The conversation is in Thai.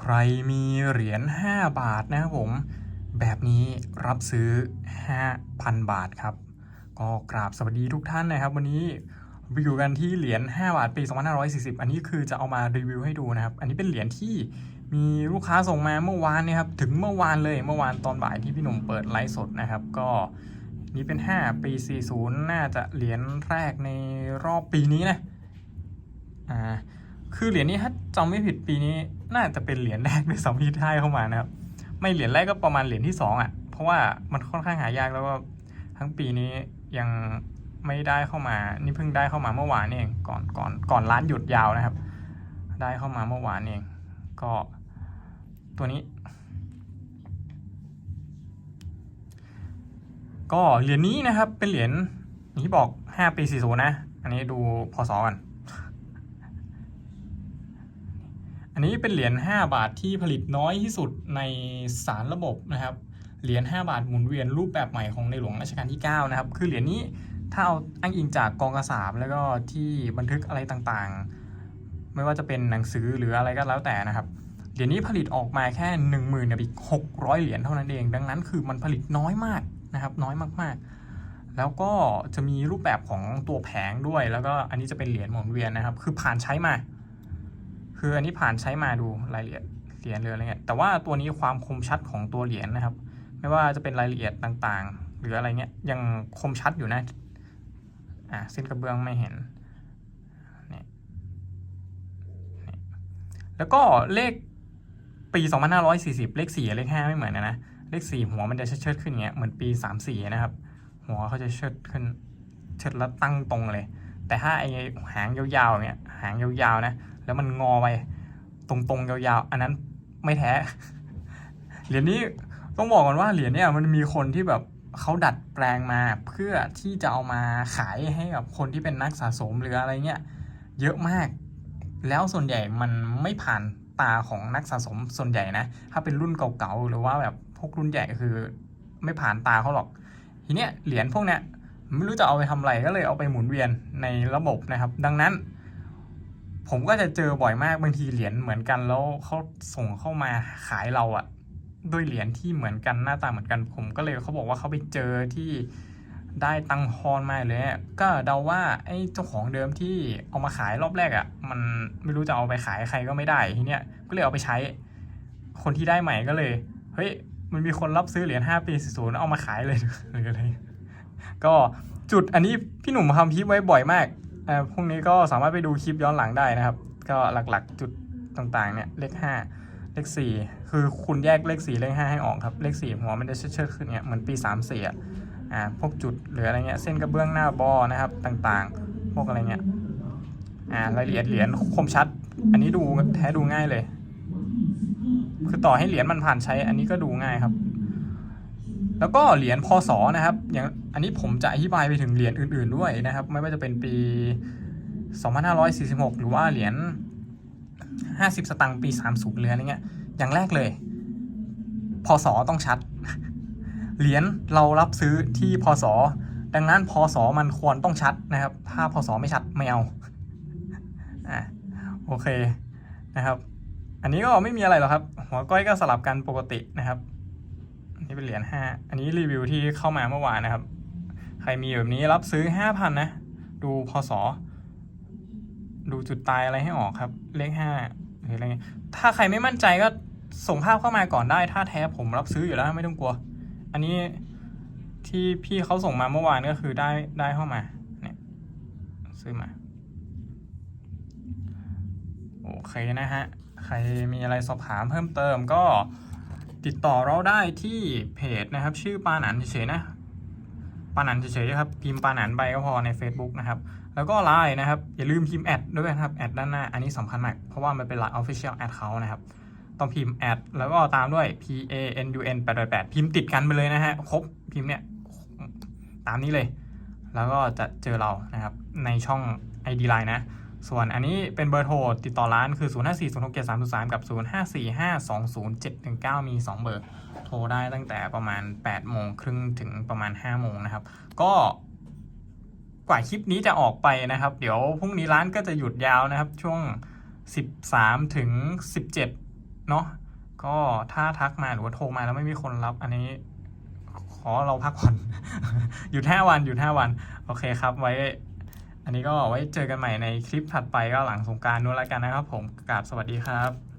ใครมีเหรียญ 5 บาทนะครับผม แบบนี้รับซื้อ 5,000 บาทครับ ก็กราบสวัสดีทุกท่านนะครับ วันนี้ไปอยู่กันที่เหรียญ 5 บาท ปี 2540 อันนี้คือจะเอามารีวิวให้ดูนะครับ อันนี้เป็นเหรียญที่มีลูกค้าส่งมาเมื่อวานนะครับ ถึงเมื่อวานเลย เมื่อวานตอนบ่ายที่พี่หนุ่มเปิดไลฟ์สดนะครับ ก็นี่เป็น 5 ปี 40 น่าจะเหรียญแรกในรอบปีนี้นะ อ่า คือเหรียญนี้ถ้าจำไม่ผิดปีนี้ น่าจะเป็นเหรียญแรกในสมัยที่ได้เข้ามานะครับ ไม่เหรียญแรกก็ประมาณเหรียญที่สองอะ เพราะว่ามันค่อนข้างหายากแล้วก็ทั้งปีนี้ยังไม่ได้เข้ามา นี่เพิ่งได้เข้ามาเมื่อวานนี่เองก่อนก่อนก่อนร้านหยุดยาวนะครับ ได้เข้ามาเมื่อวานนี่เอง ก็ตัวนี้ ก็เหรียญนี้นะครับเป็นเหรียญอย่างที่บอก 5 ปี40นะ อันนี้ดูพศกัน อันนี้เป็นเหรียญ5บาทที่ผลิตน้อยที่สุดในสารระบบนะครับ เหรียญ5บาทหมุนเวียนรูปแบบใหม่ของในหลวงรัชกาลที่9นะครับ คือเหรียญนี้ถ้าเอาอ้างอิงจากกองกระสาบแล้วก็ที่บันทึกอะไรต่างๆ ไม่ว่าจะเป็นหนังสือหรืออะไรก็แล้วแต่นะครับ เหรียญนี้ผลิตออกมาแค่ 1 0,000กับอีก600 เหรียญเท่านั้นเอง ดังนั้นคือมันผลิตน้อยมากนะครับ น้อยมากๆ แล้วก็จะมีรูปแบบของตัวแผงด้วย แล้วก็อันนี้จะเป็นเหรียญหมุนเวียนนะครับ คือผ่านใช้มา คืออันนี้ผ่านใช้มาดูรายละเอียดเหรียญหรืออะไรเงี้ยแต่ว่าตัวนี้ความคมชัดของตัวเหรียญนะครับ ไม่ว่าจะเป็นรายละเอียดต่างๆ หรืออะไรเงี้ยยังคมชัดอยู่นะอ่าเส้นกระเบื้องไม่เห็นนี่นี่แล้วก็เลขปี 2540 เลข4เลข5ไม่เหมือนนะนะเลข4หัวมันจะเชิดขึ้นเงี้ยเหมือนปี 34 นะครับ หัวเขาจะเชิดขึ้นเชิดแล้วตั้งตรงเลย แต่ถ้าไอ้หางยาวๆเนี่ยหางยาวๆนะ แล้วมันงอไปตรงๆยาวๆ อันนั้นไม่แท้ เหรียญนี้ต้องบอกก่อนว่าเหรียญเนี่ยมันมีคนที่แบบเขาดัดแปลงมาเพื่อที่จะเอามาขายให้กับคนที่เป็นนักสะสมหรืออะไรเงี้ยเยอะมาก แล้วส่วนใหญ่มันไม่ผ่านตาของนักสะสมส่วนใหญ่นะ ถ้าเป็นรุ่นเก่าๆหรือว่าแบบพวกรุ่นใหญ่คือ ไม่ผ่านตาเขาหรอก ทีเนี้ยเหรียญพวกเนี้ยไม่รู้จะเอาไปทำอะไรก็เลยเอาไปหมุนเวียนในระบบนะครับ ดังนั้น ผมก็จะเจอบ่อยมากบางทีเหรียญเหมือนกันแล้วเขาส่งเข้ามาขายเราอะด้วยเหรียญที่เหมือนกันหน้าตาเหมือนกัน ผมก็เลยเขาบอกว่าเขาไปเจอที่ได้ตังค์ฮอนมาเลย ก็เดาว่าไอ้เจ้าของเดิมที่เอามาขายรอบแรกอะมันไม่รู้จะเอาไปขายใครก็ไม่ได้ทีเนี้ยก็เลยเอาไปใช้ คนที่ได้ใหม่ก็เลย เฮ้ยมันมีคนรับซื้อเหรียญ5ปี40เอามาขายเลยหรืออะไรก็จุดอันนี้พี่หนุ่มทำคลิปไว้บ่อยมาก พวกนี้ก็สามารถไปดูคลิปย้อนหลังได้นะครับ ก็หลักๆจุดต่างๆเนี่ยเลข 5 เลข 4 คือคุณแยกเลข 4 เลข 5 ให้ออกครับ เลข 4 หัวมันจะเชิดๆขึ้นเนี่ยเหมือนปี 3 4อะอ่าพวกจุดหรืออะไรเงี้ยเส้นกระเบื้องหน้าบอนะครับต่างๆ พวกอะไรเงี้ยอ่ารายละเอียดเหรียญคมชัด อันนี้ดูแท้ดูง่ายเลย คือต่อให้เหรียญมันผ่านใช้อันนี้ก็ดูง่ายครับ แล้วก็เหรียญพศนะครับ อย่างอันนี้ผมจะอธิบายไปถึงเหรียญอื่น ๆด้วยนะครับ ไม่ว่าจะเป็นปี 2546 หรือว่าเหรียญ50 สตางค์ปี 30เรียญอะไรเงี้ย อย่างแรกเลย พศต้องชัด เหรียญเรารับซื้อที่พศ ดังนั้นพศมันควรต้องชัดนะครับ ถ้าพศไม่ชัดไม่เอาอะโอเคนะครับ อันนี้ก็ไม่มีอะไรหรอกครับ หัวก้อยก็สลับกันปกตินะครับ นนี้เป็นเหรียญห้าอันนี้รีวิวที่เข้ามาเมื่อวานนะครับ ใครมีแบบนี้รับซื้อห้าพันนะ ดูพศดูจุดตายอะไรให้ออกครับ เลขห้าหรืออะไรเงี้ยถ้าใครไม่มั่นใจก็ส่งภาพเข้ามาก่อนได้ ถ้าแท้ผมรับซื้ออยู่แล้วไม่ต้องกลัว อันนี้ที่พี่เขาส่งมาเมื่อวานก็คือได้ได้เข้ามาเนี่ยซื้อมา โอเคนะฮะ ใครมีอะไรสอบถามเพิ่มเติมก็ ติดต่อเราได้ที่เพจนะครับ ชื่อปาหนันเฉยๆนะปาหนันเฉยๆครับพิมพ์ปาหนันไปก็พอใน Facebook นะครับ แล้วก็ไลน์นะครับ อย่าลืมพิมพ์แอดด้วยนะครับแอดด้านหน้า อันนี้สำคัญมาก เพราะว่ามันเป็นไลน์ Official แอดเขานะครับ ต้องพิมพ์แอดแล้วก็ตามด้วย P A N U N 8 8พิมพ์ติดกันไปเลยนะฮะครบพิมพ์เนี่ย ตามนี้เลย แล้วก็จะเจอเรานะครับในช่อง ID Line นะ ส่วนอันนี้เป็นเบอร์โทรติดต่อร้านคือ 0 5 4 0 6 7 3 0 3 กับ 0 5 4 5 2 0 7 1 9 มี 2 เบอร์ โทรได้ตั้งแต่ประมาณ 8 โมงครึ่งถึงประมาณ 5 โมงนะครับ ก็กว่าคลิปนี้จะออกไปนะครับ เดี๋ยวพรุ่งนี้ร้านก็จะหยุดยาวนะครับ ช่วง 13 ถึง 17 เนาะก็ถ้าทักมาหรือว่าโทรมาแล้วไม่มีคนรับ อันนี้ขอเราพักผ่อน หยุดห้าวันหยุดห้าวัน โอเคครับไว้ อันนี้ก็ไว้เจอกันใหม่ในคลิปถัดไปก็หลังสงการนู้นแล้วกันนะครับ ผมกราบสวัสดีครับ